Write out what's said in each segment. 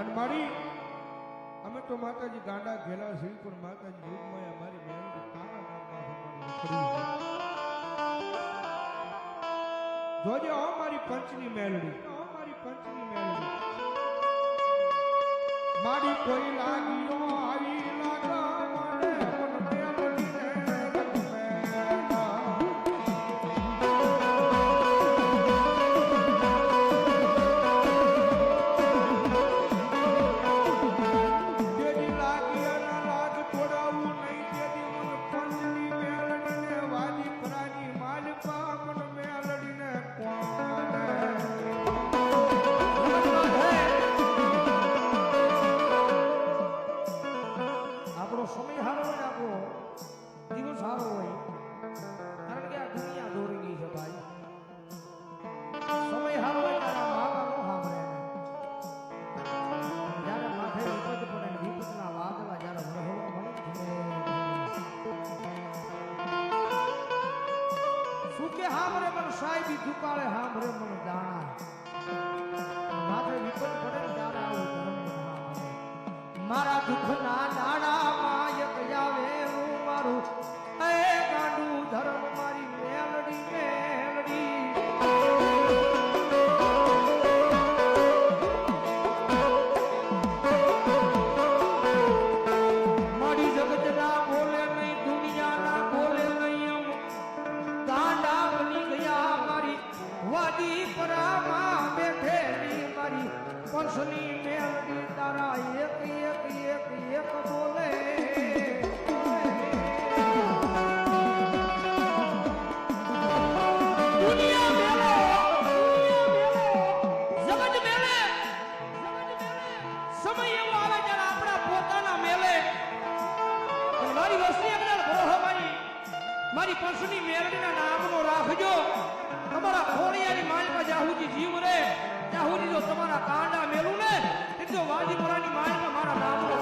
અને મારી અમે તો માતાજી ગાંડા ઘેલા છે પણ માતાજી રૂપમાં અમારી બહેન જોજે, હો મારી પંચની મેલડી. મારી પંચની મેલડી. મારી કોઈ લાગીઓ આવી સાહેબી દુકાળે હાંભરે મને દાણા. માથે વિપલ પડે તારા મારા દુઃખના દાણા સમય એવો આવે ત્યારે આપણા પોતાના મેલે. મારી વસ્તી અંદર ભોહો ભાઈ મારી. પંચની મેલડીના નામનો રાખજો. તમારા ખોળિયાની માલમાં જાહુજી જીવ રે. જાહુજી જો તમારા કાંડા મેલું ને. તો વાજી મોરાની માલમાં મારા નામનો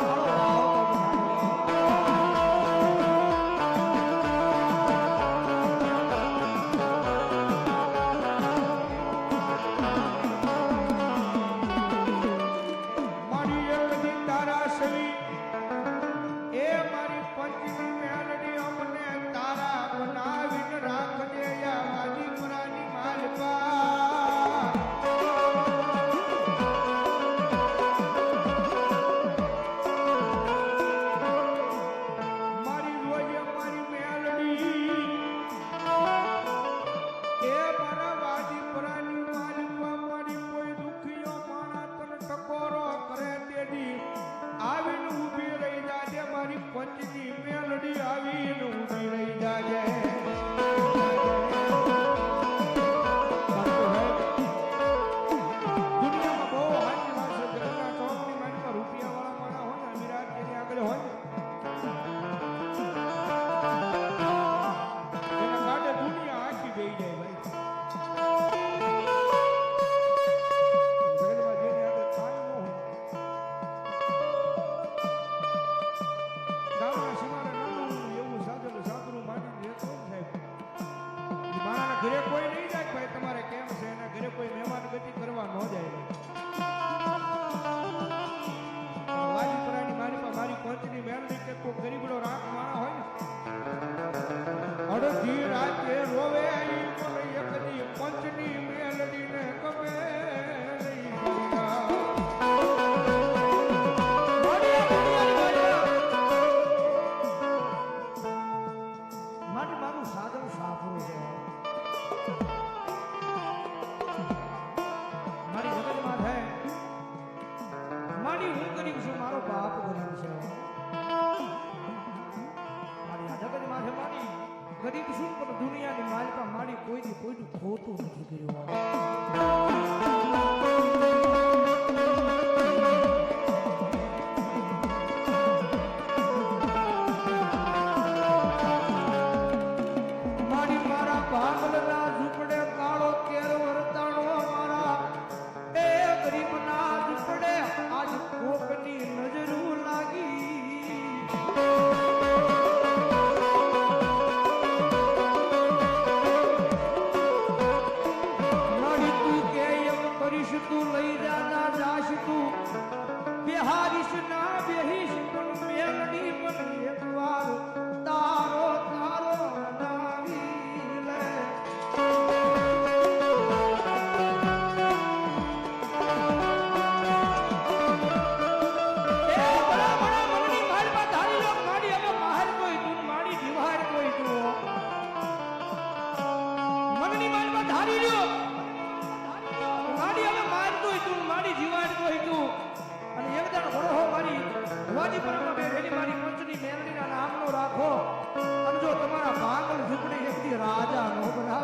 昼は。અને જો